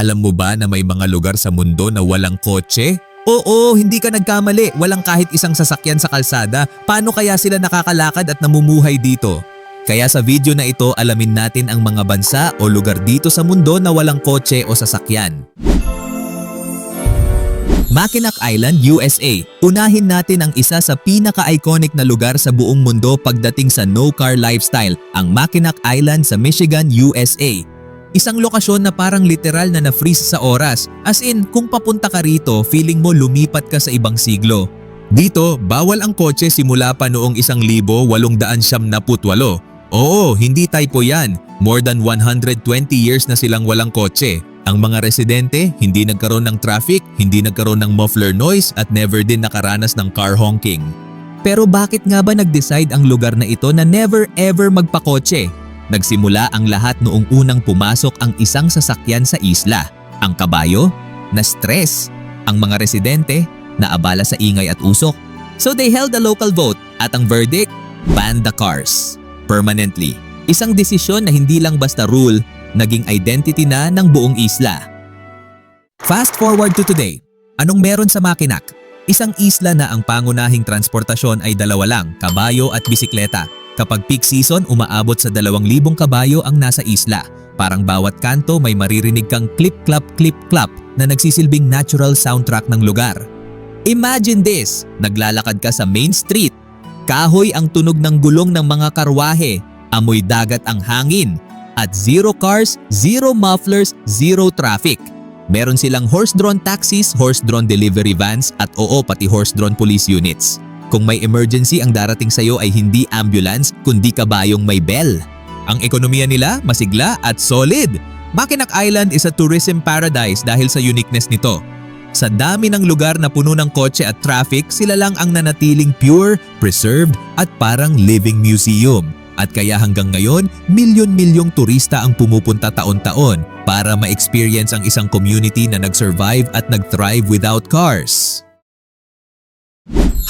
Alam mo ba na may mga lugar sa mundo na walang kotse? Oo, hindi ka nagkamali. Walang kahit isang sasakyan sa kalsada. Paano kaya sila nakakalakad at namumuhay dito? Kaya sa video na ito alamin natin ang mga bansa o lugar dito sa mundo na walang kotse o sasakyan. Mackinac Island, USA. Unahin natin ang isa sa pinaka-iconic na lugar sa buong mundo pagdating sa no-car lifestyle, ang Mackinac Island sa Michigan, USA. Isang lokasyon na parang literal na na-freeze sa oras. As in, kung papunta ka rito, feeling mo lumipat ka sa ibang siglo. Dito, bawal ang kotse simula pa noong 1878. Oo, hindi typo yan. More than 120 years na silang walang kotse. Ang mga residente, hindi nagkaroon ng traffic, hindi nagkaroon ng muffler noise at never din nakaranas ng car honking. Pero bakit nga ba nag-decide ang lugar na ito na never ever magpakotse? Nagsimula ang lahat noong unang pumasok ang isang sasakyan sa isla. Ang kabayo, na stress. Ang mga residente, na abala sa ingay at usok. So they held a local vote at ang verdict, ban the cars. Permanently. Isang desisyon na hindi lang basta rule, naging identity na ng buong isla. Fast forward to today. Anong meron sa Mackinac? Isang isla na ang pangunahing transportasyon ay dalawa lang, kabayo at bisikleta. Kapag peak season, umaabot sa 2,000 kabayo ang nasa isla. Parang bawat kanto may maririnig kang clip-clap clip-clap na nagsisilbing natural soundtrack ng lugar. Imagine this, naglalakad ka sa main street. Kahoy ang tunog ng gulong ng mga karwahe, amoy dagat ang hangin, at zero cars, zero mufflers, zero traffic. Meron silang horse-drawn taxis, horse-drawn delivery vans at oo pati horse-drawn police units. Kung may emergency ang darating sa'yo ay hindi ambulance kundi kabayong may bell. Ang ekonomiya nila masigla at solid. Mackinac Island is a tourism paradise dahil sa uniqueness nito. Sa dami ng lugar na puno ng kotse at traffic, sila lang ang nanatiling pure, preserved at parang living museum. At kaya hanggang ngayon, milyon-milyong turista ang pumupunta taon-taon para ma-experience ang isang community na nag-survive at nag-thrive without cars.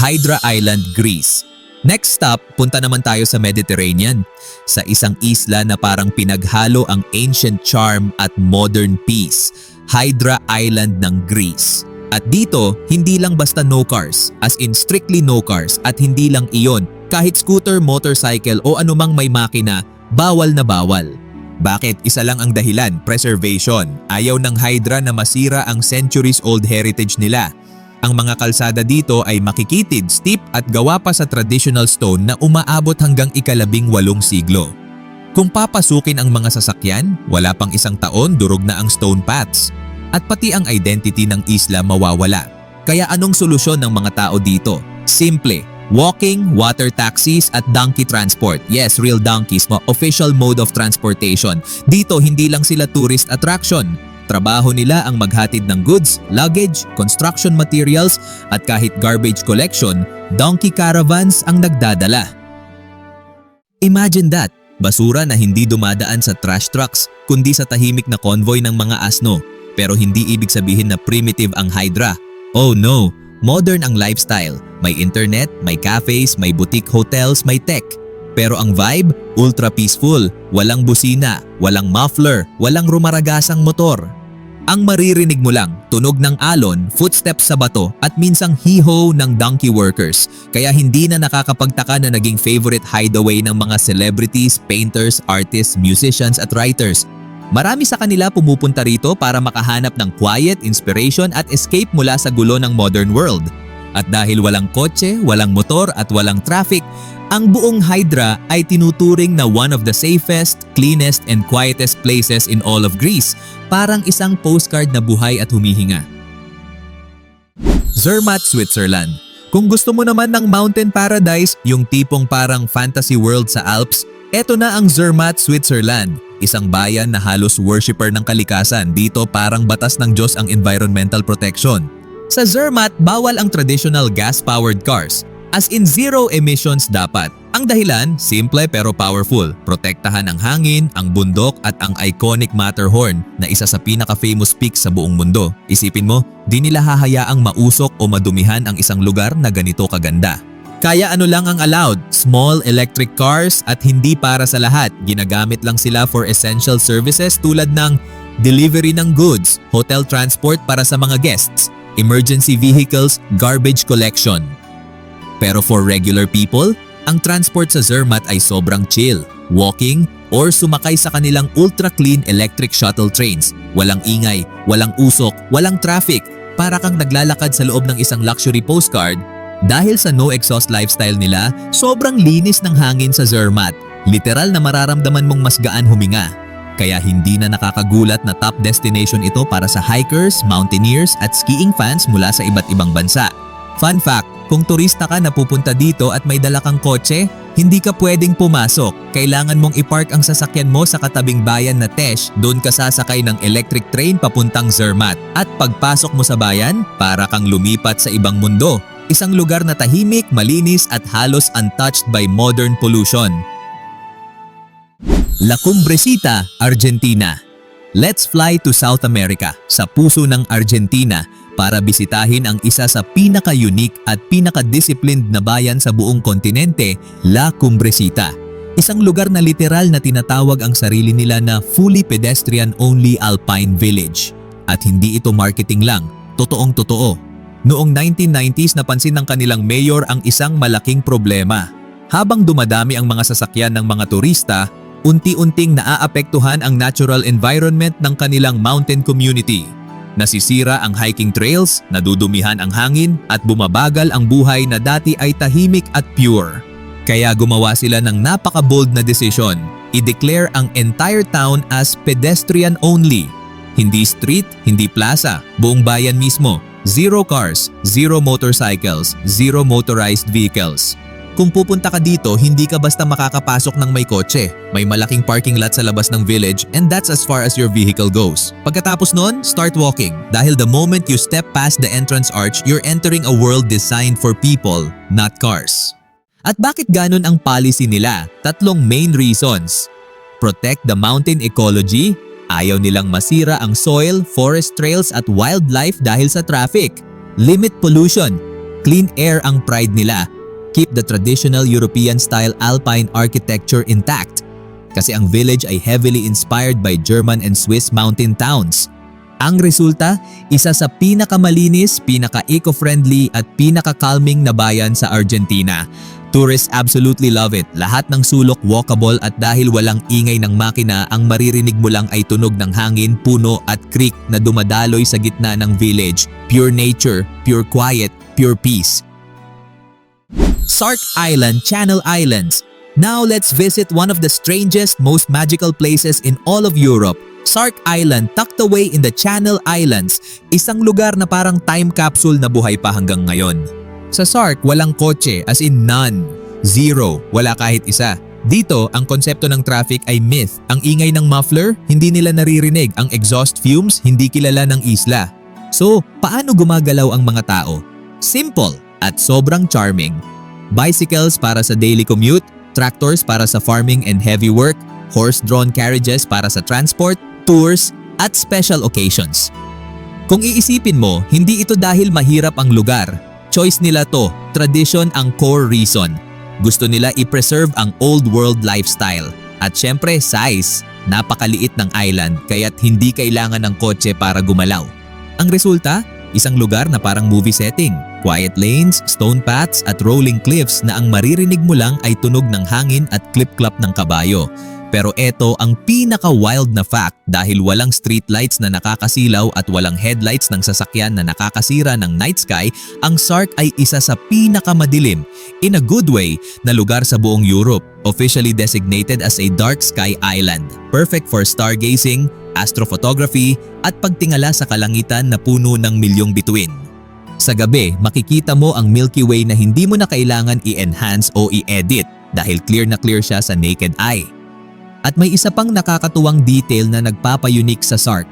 Hydra Island, Greece. Next stop, punta naman tayo sa Mediterranean. Sa isang isla na parang pinaghalo ang ancient charm at modern peace. Hydra Island ng Greece. At dito, hindi lang basta no cars, as in strictly no cars at hindi lang iyon. Kahit scooter, motorcycle o anumang may makina, bawal na bawal. Bakit? Isa lang ang dahilan, preservation. Ayaw ng Hydra na masira ang centuries-old heritage nila. Ang mga kalsada dito ay makikitid, steep at gawa pa sa traditional stone na umaabot hanggang ikalabing walong siglo. Kung papasukin ang mga sasakyan, wala pang isang taon durog na ang stone paths. At pati ang identity ng isla mawawala. Kaya anong solusyon ng mga tao dito? Simple, walking, water taxis at donkey transport. Yes, real donkeys, mo official mode of transportation. Dito hindi lang sila tourist attraction. Trabaho nila ang maghatid ng goods, luggage, construction materials at kahit garbage collection, donkey caravans ang nagdadala. Imagine that, basura na hindi dumadaan sa trash trucks kundi sa tahimik na convoy ng mga asno. Pero hindi ibig sabihin na primitive ang Hydra. Oh no, modern ang lifestyle. May internet, may cafes, may boutique hotels, may tech. Pero ang vibe, ultra peaceful, walang busina, walang muffler, walang rumaragasang motor. Ang maririnig mo lang, tunog ng alon, footsteps sa bato at minsang hiho ng donkey workers. Kaya hindi na nakakapagtaka na naging favorite hideaway ng mga celebrities, painters, artists, musicians at writers. Marami sa kanila pumupunta rito para makahanap ng quiet, inspiration at escape mula sa gulo ng modern world. At dahil walang kotse, walang motor at walang traffic, ang buong Hydra ay tinuturing na one of the safest, cleanest and quietest places in all of Greece, parang isang postcard na buhay at humihinga. Zermatt, Switzerland. Kung gusto mo naman ng mountain paradise, yung tipong parang fantasy world sa Alps, eto na ang Zermatt, Switzerland. Isang bayan na halos worshipper ng kalikasan. Dito parang batas ng Diyos ang environmental protection. Sa Zermatt, bawal ang traditional gas-powered cars. As in zero emissions dapat. Ang dahilan, simple pero powerful. Protektahan ang hangin, ang bundok at ang iconic Matterhorn na isa sa pinaka-famous peaks sa buong mundo. Isipin mo, di nila hahayaang mausok o madumihan ang isang lugar na ganito kaganda. Kaya ano lang ang allowed, small electric cars at hindi para sa lahat. Ginagamit lang sila for essential services tulad ng delivery ng goods, hotel transport para sa mga guests, emergency vehicles, garbage collection. Pero for regular people, ang transport sa Zermatt ay sobrang chill. Walking or sumakay sa kanilang ultra-clean electric shuttle trains. Walang ingay, walang usok, walang traffic. Para kang naglalakad sa loob ng isang luxury postcard. Dahil sa no-exhaust lifestyle nila, sobrang linis ng hangin sa Zermatt. Literal na mararamdaman mong mas gaan huminga. Kaya hindi na nakakagulat na top destination ito para sa hikers, mountaineers at skiing fans mula sa iba't ibang bansa. Fun fact, kung turista ka na pupunta dito at may dala kang kotse, hindi ka pwedeng pumasok. Kailangan mong ipark ang sasakyan mo sa katabing bayan na Tesh, doon ka sasakay ng electric train papuntang Zermatt. At pagpasok mo sa bayan, para kang lumipat sa ibang mundo. Isang lugar na tahimik, malinis at halos untouched by modern pollution. La Cumbrecita, Argentina. Let's fly to South America, sa puso ng Argentina, para bisitahin ang isa sa pinaka-unique at pinaka-disciplined na bayan sa buong kontinente, La Cumbrecita. Isang lugar na literal na tinatawag ang sarili nila na fully pedestrian-only alpine village. At hindi ito marketing lang, totoong totoo. Noong 1990s napansin ng kanilang mayor ang isang malaking problema. Habang dumadami ang mga sasakyan ng mga turista, unti-unting naaapektuhan ang natural environment ng kanilang mountain community. Nasisira ang hiking trails, nadudumihan ang hangin at bumabagal ang buhay na dati ay tahimik at pure. Kaya gumawa sila ng napaka-bold na desisyon. I-declare ang entire town as pedestrian only. Hindi street, hindi plaza, buong bayan mismo. Zero cars, zero motorcycles, zero motorized vehicles. Kung pupunta ka dito, hindi ka basta makakapasok ng may kotse. May malaking parking lot sa labas ng village and that's as far as your vehicle goes. Pagkatapos nun, start walking. Dahil the moment you step past the entrance arch, you're entering a world designed for people, not cars. At bakit ganon ang policy nila? Tatlong main reasons. Protect the mountain ecology, ayaw nilang masira ang soil, forest trails at wildlife dahil sa traffic. Limit pollution, clean air ang pride nila. Keep the traditional European-style alpine architecture intact. Kasi ang village ay heavily inspired by German and Swiss mountain towns. Ang resulta, isa sa pinakamalinis, pinaka-eco-friendly at pinaka-calming na bayan sa Argentina. Tourists absolutely love it. Lahat ng sulok walkable at dahil walang ingay ng makina, ang maririnig mo lang ay tunog ng hangin, puno at creek na dumadaloy sa gitna ng village. Pure nature, pure quiet, pure peace. Sark Island, Channel Islands. Now let's visit one of the strangest, most magical places in all of Europe. Sark Island, tucked away in the Channel Islands, isang lugar na parang time capsule na buhay pa hanggang ngayon. Sa Sark, walang kotse as in none. Zero, wala kahit isa. Dito, ang konsepto ng traffic ay myth. Ang ingay ng muffler, hindi nila naririnig. Ang exhaust fumes, hindi kilala ng isla. So, paano gumagalaw ang mga tao? Simple at sobrang charming. Bicycles para sa daily commute, tractors para sa farming and heavy work, horse-drawn carriages para sa transport, tours, at special occasions. Kung iisipin mo, hindi ito dahil mahirap ang lugar. Choice nila to, tradition ang core reason. Gusto nila i-preserve ang old world lifestyle. At syempre, size. Napakaliit ng island kaya't hindi kailangan ng kotse para gumalaw. Ang resulta, isang lugar na parang movie setting. Quiet lanes, stone paths at rolling cliffs na ang maririnig mo lang ay tunog ng hangin at clip-clop ng kabayo. Pero eto ang pinaka-wild na fact dahil walang street lights na nakakasilaw at walang headlights ng sasakyan na nakakasira ng night sky, ang Sark ay isa sa pinakamadilim, in a good way, na lugar sa buong Europe, officially designated as a dark sky island. Perfect for stargazing, astrophotography at pagtingala sa kalangitan na puno ng milyong bituin. Sa gabi, makikita mo ang Milky Way na hindi mo na kailangan i-enhance o i-edit dahil clear na clear siya sa naked eye. At may isa pang nakakatuwang detail na nagpapayunik sa SARK.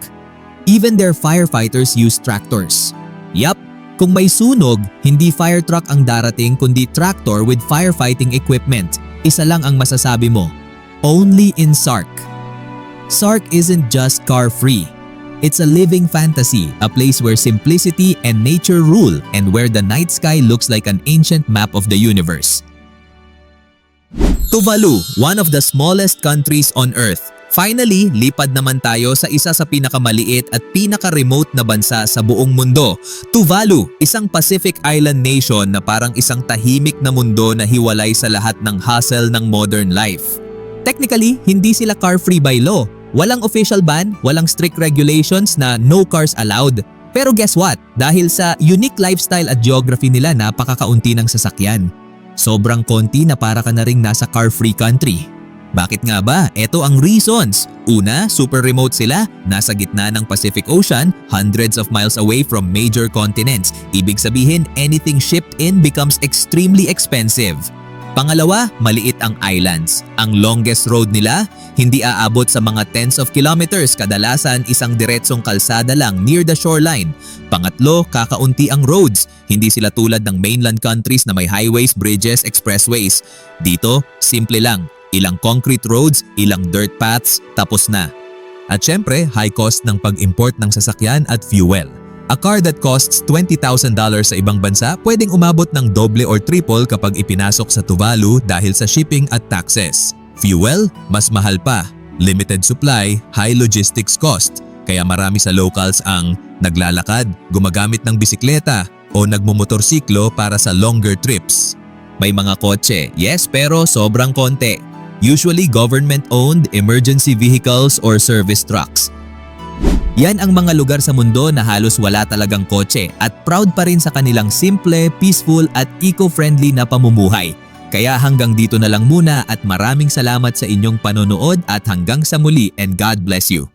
Even their firefighters use tractors. Yup, kung may sunog, hindi fire truck ang darating kundi tractor with firefighting equipment. Isa lang ang masasabi mo. Only in SARK. SARK isn't just car-free. It's a living fantasy, a place where simplicity and nature rule and where the night sky looks like an ancient map of the universe. Tuvalu, one of the smallest countries on Earth. Finally, lipad naman tayo sa isa sa pinakamaliit at pinaka-remote na bansa sa buong mundo, Tuvalu, isang Pacific Island nation na parang isang tahimik na mundo na hiwalay sa lahat ng hustle ng modern life. Technically, hindi sila car-free by law. Walang official ban, walang strict regulations na no cars allowed. Pero guess what? Dahil sa unique lifestyle at geography nila napakakaunti ng sasakyan. Sobrang konti na para ka na ring nasa car-free country. Bakit nga ba? Ito ang reasons. Una, super remote sila, nasa gitna ng Pacific Ocean, hundreds of miles away from major continents. Ibig sabihin, anything shipped in becomes extremely expensive. Pangalawa, maliit ang islands. Ang longest road nila, hindi aabot sa mga tens of kilometers, kadalasan isang diretsong kalsada lang near the shoreline. Pangatlo, kakaunti ang roads. Hindi sila tulad ng mainland countries na may highways, bridges, expressways. Dito, simple lang. Ilang concrete roads, ilang dirt paths, tapos na. At syempre, high cost ng pag-import ng sasakyan at fuel. A car that costs $20,000 sa ibang bansa pwedeng umabot ng doble or triple kapag ipinasok sa Tuvalu dahil sa shipping at taxes. Fuel, mas mahal pa. Limited supply, high logistics cost. Kaya marami sa locals ang naglalakad, gumagamit ng bisikleta o nagmumotorsiklo para sa longer trips. May mga kotse, yes pero sobrang konti. Usually government-owned emergency vehicles or service trucks. Yan ang mga lugar sa mundo na halos wala talagang kotse at proud pa rin sa kanilang simple, peaceful at eco-friendly na pamumuhay. Kaya hanggang dito na lang muna at maraming salamat sa inyong panonood at hanggang sa muli and God bless you.